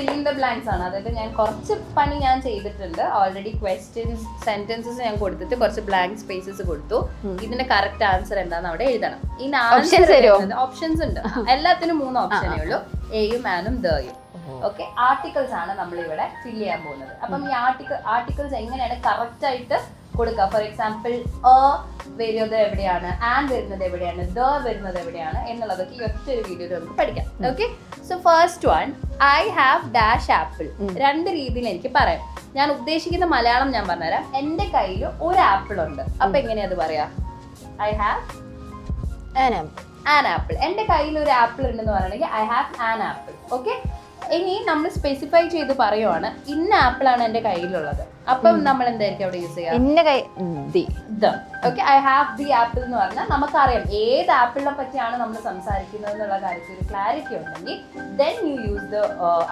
Fill in the blanks ആണ്. അതായത് ഞാൻ കുറച്ച് പണി ഞാൻ ചെയ്തിട്ടുണ്ട്. ഓൾറെഡി ക്വസ്റ്റ്യൻസ് സെന്റൻസസ് ഞാൻ കൊടുത്തിട്ട് കുറച്ച് ബ്ലാങ്ക് സ്പേസസ് കൊടുത്തു. ഇതിന്റെ കറക്റ്റ് ആൻസർ എന്താന്ന് അവിടെ എഴുതണം. ഈ? ഓപ്ഷൻസ് ഉണ്ട്. എല്ലാത്തിനും മൂന്ന് ഓപ്ഷനേ ഉള്ളൂ എയും ആനും ദയും ഓക്കെ ആർട്ടിക്കിൾസ് ആണ് നമ്മൾ ഇവിടെ ഫിൽ ചെയ്യാൻ പോകുന്നത്. അപ്പം ഈ ആർട്ടിക്കിൾ ആർട്ടിക്കിൾസ് എങ്ങനെയാണ് കറക്റ്റ് ആയിട്ട് കൊടുക്കുക. ഫോർ എക്സാമ്പിൾ എ വരുന്നത് എവിടെയാണ്? ആൻ വരുന്നത് എവിടെയാണ്? ദ വരുന്നത് എവിടെയാണ്? എന്നുള്ളതൊക്കെ ഈ ഒറ്റ ഒരു വീഡിയോയിൽ നമുക്ക് പഠിക്കാം. Okay so first one I have dash apple രണ്ട് രീതിയിൽ എനിക്ക് പറയാം. ഞാൻ ഉദ്ദേശിക്കുന്ന മലയാളം ഞാൻ പറഞ്ഞുതരാം. എന്റെ കയ്യിൽ ഒരു ആപ്പിൾ ഉണ്ട്. അപ്പൊ എങ്ങനെയാ അത് പറയാ? ഐ ഹാവ് ആനം. ആൻ ആപ്പിൾ എന്റെ കയ്യിൽ ഒരു ആപ്പിൾ ഉണ്ടെന്ന് പറയണമെങ്കിൽ I have an apple okay ഇനി നമ്മൾ സ്പെസിഫൈ ചെയ്ത് പറയുവാണ് ഇന്ന ആപ്പിൾ ആണ് എന്റെ കയ്യിലുള്ളത്. അപ്പം നമ്മൾ എന്തായിരിക്കും അവിടെ യൂസ് ചെയ്യുക? ഇന്ന കൈ the. The. Okay I have the apple എന്ന് പറഞ്ഞാൽ നമുക്കറിയാം ഏത് ആപ്പിളിനെ പറ്റിയാണ് നമ്മൾ സംസാരിക്കുന്നത് എന്നുള്ള കാര്യത്തിൽ ഒരു ക്ലാരിറ്റി ഉണ്ടെങ്കിൽ then you use the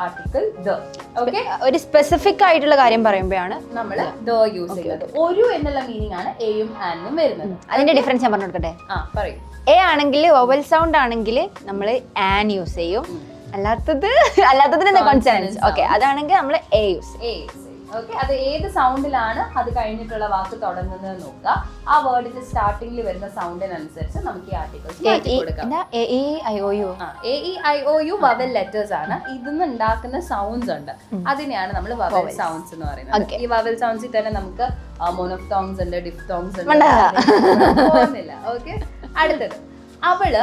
article the okay ഒരു സ്പെസിഫിക് ആയിട്ടുള്ള കാര്യം പറയുമ്പോഴാണ് നമ്മൾ ദ. യൂസ് ചെയ്യുന്നത്. ഒരു എന്നുള്ള മീനിങ് ആണ് എയും ആനും വരുന്നത്. അതിന്റെ ഡിഫറൻസ് ഞാൻ പറഞ്ഞു കൊടുക്കട്ടെ? ആ പറയൂ. എ ആണെങ്കിൽ വവൽ സൗണ്ട് ആണെങ്കിൽ നമ്മൾ ആൻ യൂസ് ചെയ്യും. അല്ലാത്തത് അല്ലാത്തതിന് എന്താ കോൺസണൻസ് ഓക്കെ അതാണെങ്കിൽ നമ്മൾ എ യൂസ് ഓക്കെ അത് ഏത് സൗണ്ടിലാണ് അത് കഴിഞ്ഞിട്ടുള്ള വാക്ക് തുടങ്ങുന്നത് നോക്കുക. ആ വേർഡിന്റെ സ്റ്റാർട്ടിംഗിൽ വരുന്ന സൗണ്ടിനനുസരിച്ച് നമുക്ക് ഈ ആർട്ടിക്കിൾസ് വവൽ ലെറ്റേഴ്സ് ആണ്. ഇതിന്ന് ഉണ്ടാക്കുന്ന സൗണ്ട്സ് ഉണ്ട്. അതിനെയാണ് നമ്മൾ വവൽ സൗണ്ട്സ് എന്ന് പറയുന്നത്. ഈ വവൽ സൗണ്ട്സിൽ തന്നെ നമുക്ക് മോണോഫ്തോങ്സ് ഉണ്ട് ഡിഫ്തോങ്സ് ഉണ്ട്. ഓക്കെ അടുത്തത്. അവൾ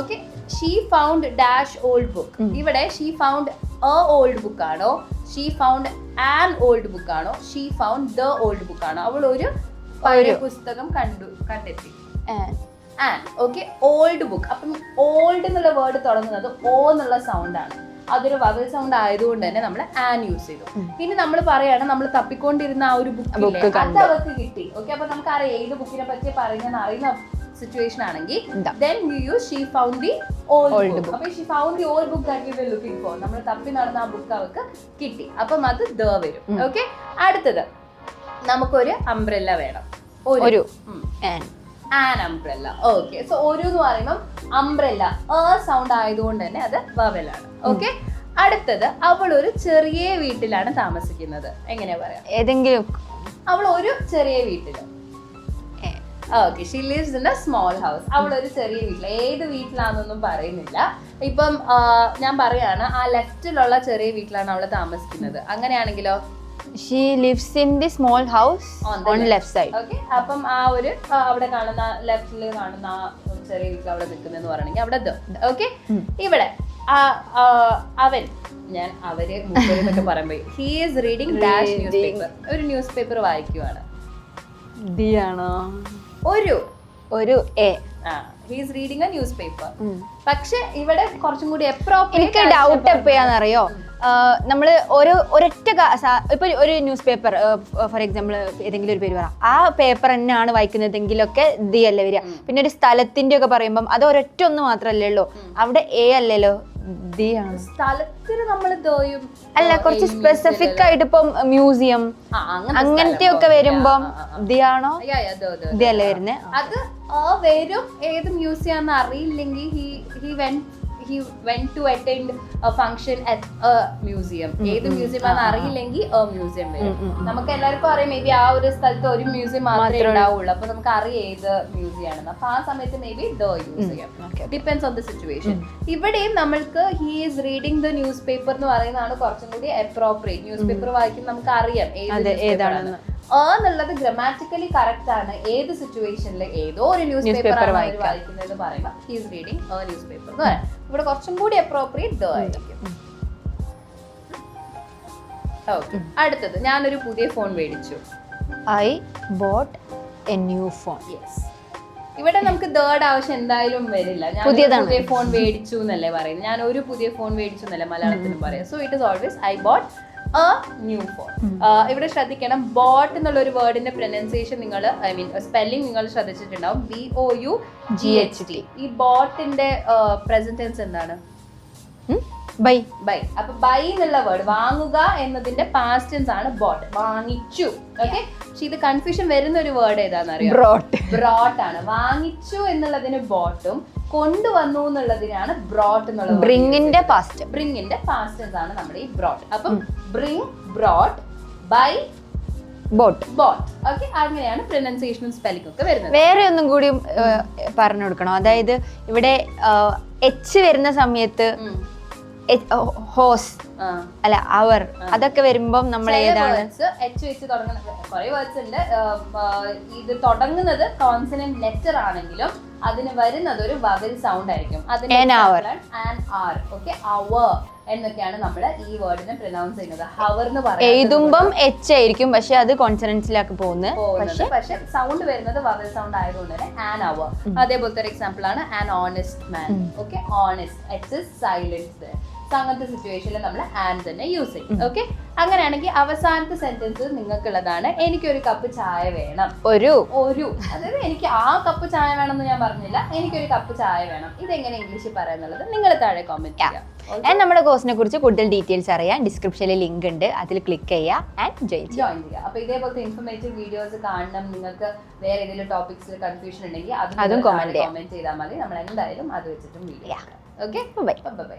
okay she found dash old book ഇവിടെ she found a old book ആണോ? She found an old book ആണോ? She found the old book ആണോ? അവൾ ഒരു പഴയ പുസ്തകം കണ്ടു കണ്ടെത്തി. ആൻ ഓക്കെ ഓൾഡ് ബുക്ക് അപ്പം ഓൾഡ് എന്നുള്ള വേർഡ് തുടങ്ങുന്നത് ഓ എന്നുള്ള സൗണ്ട് ആണ്. അതൊരു വവൽ സൗണ്ട് ആയതുകൊണ്ട് തന്നെ നമ്മൾ ആൻ യൂസ് ചെയ്തു. ഇനി നമ്മൾ പറയാണ് നമ്മൾ തപ്പിക്കൊണ്ടിരുന്ന ആ ഒരു ബുക്ക് അത്. അവർക്ക് കിട്ടി ഓക്കെ അപ്പൊ നമുക്ക് അറിയാം ഏത് ബുക്കിനെ പറ്റി പറയുന്നതെന്ന് അറിയുന്ന സിറ്റുവേഷൻ ആണെങ്കിൽ then you use she found the old book അപ്പൊ she found the old book that you were looking for നമ്മൾ തപ്പി നടന്ന ആ ബുക്ക് അവർക്ക് കിട്ടി. അപ്പം അത് ദ വരും. ഓക്കെ അടുത്തത്. നമുക്കൊരു അംബ്രല്ല വേണം. ഒരു. ആൻ അംബ്രല്ല ഓക്കെ സോ ഒരു എന്ന് പറയുമ്പോൾ അംബ്രല്ല എ സൗണ്ട് ആയതുകൊണ്ട് തന്നെ അത് വവലാണ് ഓക്കെ അടുത്തത് അവൾ ഒരു ചെറിയ വീട്ടിലാണ് താമസിക്കുന്നത്. എങ്ങനെയാ പറയാ? ഏതെങ്കിലും അവൾ ഒരു ചെറിയ വീട്ടിൽ. Okay she lives in a small house അവൾ ഒരു ചെറിയ വീട്ടിൽ ഏത് വീട്ടിലാണെന്നൊന്നും പറയുന്നില്ല. ഇപ്പം ഞാൻ പറയാണ് ആ ലെഫ്റ്റിലുള്ള ചെറിയ വീട്ടിലാണ് അവൾ താമസിക്കുന്നത്. അങ്ങനെയാണെങ്കിലോ? She lives in the small house on. Left side okay അപ്പം ആ ഒരു അവിടെ കാണുന്ന ലെഫ്റ്റിൽ കാണുന്ന ചെറിയ വീട്ടിൽ അവിടെ നിൽക്കുന്നെന്ന് പറയണെങ്കിൽ അവിടെ ഓക്കെ ഇവിടെ അവൻ ഞാൻ അവർ എന്നൊക്കെ പറയുമ്പോ he is reading dash news paper ഒരു ന്യൂസ് പേപ്പർ വായിക്കുവാണ്. ഡി ആണോ ഒരു ഒരു a is reading a news paper പക്ഷെ ഇവിടെ കുറച്ചും കൂടി എനിക്ക് ഡൗട്ട് എപ്പോഴാണെന്നറിയോ നമ്മൾ ഒരു ഒരൊറ്റ ഇപ്പൊ ഒരു ന്യൂസ് പേപ്പർ ഫോർ എക്സാമ്പിൾ ഏതെങ്കിലും ഒരു പേര് പറ. ആ പേപ്പർ തന്നെയാണ് വായിക്കുന്നതെങ്കിലൊക്കെ ദി അല്ലേ വരിക. പിന്നെ ഒരു സ്ഥലത്തിന്റെ ഒക്കെ പറയുമ്പം അത് ഒരൊറ്റ ഒന്ന് മാത്രല്ലേ ഉള്ളൂ. അവിടെ എ അല്ലല്ലോ. സ്ഥലത്തിന് നമ്മൾ അല്ല കുറച്ച് സ്പെസിഫിക് ആയിട്ട് ഇപ്പം മ്യൂസിയം അങ്ങനത്തെ. ഒക്കെ വരുമ്പം ആ, ആ, ആ. ദി ആണോ Yeah, yeah, ദോ, ദോ, ദോ. അല്ലേ വരുന്നേ അത് വരും ഏത് മ്യൂസിയം അറിയില്ലെങ്കിൽ he he went he went to attend function at a museum ഏത് മ്യൂസിയം ആണെന്ന് അറിയില്ലെങ്കിൽ എ മ്യൂസിയം വരും. നമുക്ക് എല്ലാവർക്കും അറിയാം മേ ബി ആ ഒരു സ്ഥലത്ത് ഒരു മ്യൂസിയം മാത്രമേ ഉണ്ടാവുള്ളൂ. അപ്പൊ നമുക്ക് അറിയാം ഏത് മ്യൂസിയം ആണെന്ന്. അപ്പൊ ആ സമയത്ത് may be the museum. Depends on the situation ഇവിടെയും നമ്മൾക്ക് he is reading the news paper എന്ന് പറയുന്നതാണ് കുറച്ചും കൂടി അപ്രോപ്രിയേറ്റ് ന്യൂസ് പേപ്പർ വായിക്കുമ്പോൾ നമുക്ക് അറിയാം ഏത് ഏതാണെന്ന്. എന്നുള്ളത് ഗ്രമാറ്റിക്കലി കറക്റ്റ് ആണ്. ഏത് സിറ്റുവേഷനിൽ ഏതോ ഒരു ന്യൂസ് പേപ്പർ. വായിക്കുന്നത് പറയുമ്പോൾ he's reading a news paper എന്ന് പറയാം ഇവിടെ കുറച്ചും കൂടി അപ്രോപ്രിയേറ്റ് ദ ആയിരിക്കും. ഓക്കെ അടുത്തത് ഞാനൊരു പുതിയ ഫോൺ മേടിച്ചു. I bought a new phone yes ഇവിടെ നമുക്ക് തേർഡ് ആവശ്യം എന്തായാലും വരില്ല. ഞാൻ പുതിയ ഫോൺ മേടിച്ചു എന്നല്ലേ പറയുന്നത്. ഞാൻ ഒരു പുതിയ ഫോൺ മേടിച്ചു എന്നല്ലേ മലയാളത്തിലും പറയാം. So it is always I bought a new phone ഇവിടെ ശ്രദ്ധിക്കണം. ബോട്ട് എന്നുള്ള ഒരു വേർഡിന്റെ പ്രൊനൗൺസിയേഷൻ നിങ്ങൾ ഐ മീൻ സ്പെല്ലിംഗ് നിങ്ങൾ ശ്രദ്ധിച്ചിട്ടുണ്ടാവും. B O U G H T ഈ ബോട്ടിന്റെ പ്രസന്റൻസ് എന്താണ്? ബൈ ബൈ അപ്പൊ ബൈ എന്നുള്ള വേർഡ് വാങ്ങുക എന്നതിന്റെ പാസ്റ്റൻസ് ആണ് ബോട്ട് വാങ്ങിച്ചു. ഓക്കെ പക്ഷെ ഇത് കൺഫ്യൂഷൻ വരുന്ന ഒരു വേർഡ് ഏതാണെന്ന് അറിയാം ബ്രോട്ട് ബ്രോട്ട് ആണ്. വാങ്ങിച്ചു എന്നുള്ളതിന് ബോട്ടും കൊണ്ടുവന്നു എന്നുള്ളതിനാണ് ബ്രോട്ട് എന്നുള്ളത്. ബ്രിങ്ങിന്റെ പാസ്റ്റ് ബ്രിങ്ങിന്റെ പാസ്റ്റ് എന്നാണ് നമ്മുടെ ഈ ബ്രോട്ട് അപ്പം bring brought buy bought bought okay അങ്ങനെയാണ് പ്രൊനൗൺസിയേഷനും സ്പെല്ലിംഗ് ഒക്കെ വരുന്നത്. വേറെ ഒന്നും കൂടി പറഞ്ഞു കൊടുക്കണം. അതായത് ഇവിടെ എച്ച് വരുന്ന സമയത്ത്. ഹോസ് അല്ല അവർ അതൊക്കെ വരുമ്പം നമ്മൾ ഏതാണ്? എച്ച് വെച്ച് തുടങ്ങുന്ന കുറെ വേർഡ്സ് ഉണ്ട്. ഇത് തുടങ്ങുന്നത് കോൺസനന്റ് ലെറ്റർ ആണെങ്കിലും അതിന് വരുന്നത് ഒരു വവൽ സൗണ്ട് ആയിരിക്കും അതിന്. ആർ ഓക്കെ അവർ എന്നൊക്കെയാണ് നമ്മൾ ഈ വേർഡിനെ പ്രൊനൗൺസ് ചെയ്യുന്നത്. ഹവർ എന്ന് പറയുന്നത് എഴുതുമ്പം എച്ച് ആയിരിക്കും പക്ഷെ അത് കോൺസണൻസിലാക്കി പോകുന്നത്. പക്ഷെ പക്ഷെ സൗണ്ട് വരുന്നത് വവൽ സൗണ്ട് ആയതുകൊണ്ട് തന്നെ ആൻ അവർ അതേപോലത്തെ ഒരു എക്സാമ്പിൾ ആണ് an honest man okay honest H silence അങ്ങനത്തെ സിറ്റുവേഷനിൽ നമ്മൾ ആൻ തന്നെ യൂസ് ചെയ്യും. ഓക്കെ അങ്ങനെയാണെങ്കിൽ അവസാനത്തെ സെന്റൻസ് നിങ്ങൾക്കുള്ളതാണ്. എനിക്കൊരു കപ്പ് ചായ വേണം. ഒരു. ഒരു. അതായത് എനിക്ക് ആ കപ്പ് ചായ വേണം എന്ന് ഞാൻ പറഞ്ഞില്ല. എനിക്കൊരു കപ്പ് ചായ വേണം. ഇതെങ്ങനെ ഇംഗ്ലീഷിൽ പറയാന്നുള്ളത് നിങ്ങൾ താഴെ കോമെന്റ് ചെയ്യാം. ആൻഡ് നമ്മുടെ കോഴ്സിനെ കുറിച്ച് കൂടുതൽ ഡീറ്റെയിൽസ് അറിയാൻ ഡിസ്ക്രിപ്ഷനിൽ ലിങ്ക് ഉണ്ട്. അതിൽ ക്ലിക്ക് ചെയ്യുക ആൻഡ് ജോയിൻ ചെയ്യുക. ജോയിൻ ചെയ്യുക. അപ്പൊ ഇതേപോലത്തെ ഇൻഫർമേറ്റീവ് വീഡിയോസ് കാണണം. നിങ്ങൾക്ക് വേറെ ഏതെങ്കിലും ടോപ്പിക്സിൽ കൺഫ്യൂഷൻ ഉണ്ടെങ്കിൽ അതും കോമെന്റ് കമന്റ് ചെയ്താൽ മതി. നമ്മൾ എന്തായാലും അത് വെച്ചിട്ടും video okay bye bye